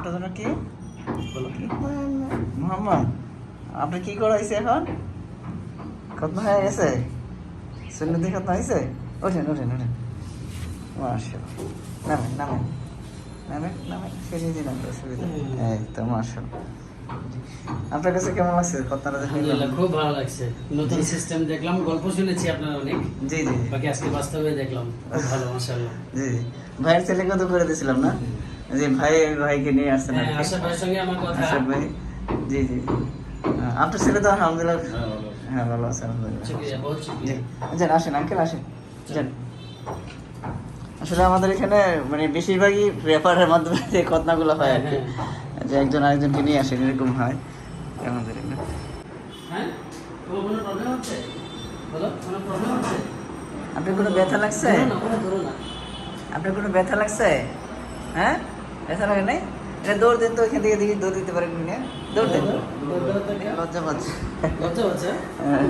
আপনার জন্য কি বলো। কি মোহাম্মদ আপনি কি করাইছে এখন? খতম হয়ে গেছে? সুন্নতি হয়েছে? ওঠেন ওঠেন ওঠেন। মার্শাল নামেন নামেন। অসুবিধা নেই। এই। তো মার্শাল আপনার কাছে কেমন লাগছে খতনাটা দেখে? খুব ভালো লাগছে। নতুন সিস্টেম দেখলাম গল্প শুনেছি আপনার অনেক। জি জি। বাকি আজকে বাস্তবে দেখলাম ভালো মাশাআল্লাহ। জি জি। ভাইয়ের ছেলেকেও তো করে দিয়েছিলাম না? জি ভাই ভাইকে নিয়ে আসছেন হ্যাঁ কি। আশা ভাইয়ের সঙ্গে আমার কথা। আশরাফ ভাই। জি জি। আপনার ছেলে তো আলহামদুলিল্লাহ হ্যাঁ ভালো আছে। আলহামদুলিল্লাহ। জি শুক্রিয়া। যান আসেন আঙ্কেল আসেন। যান। আসলে আমাদের এখানে মানে বেশিরভাগই রেফারের মাধ্যমে যে ঘটনাগুলো হয় আর কি। যে একজন আরেকজনকে নিয়ে আসেন এরকম হয়। আমাদের এখানে হ্যাঁ আপনার কোনো ব্যথা লাগছে? আপনার কোনো ব্যথা লাগছে? হ্যাঁ? ব্যথা লাগে নাই এটা দৌড় দেন তো এখান থেকে দেখি দৌড় দিতে পারেন কিনা দৌড় দেন। লজ্জা পাচ্ছে লজ্জা পাচ্ছে হ্যাঁ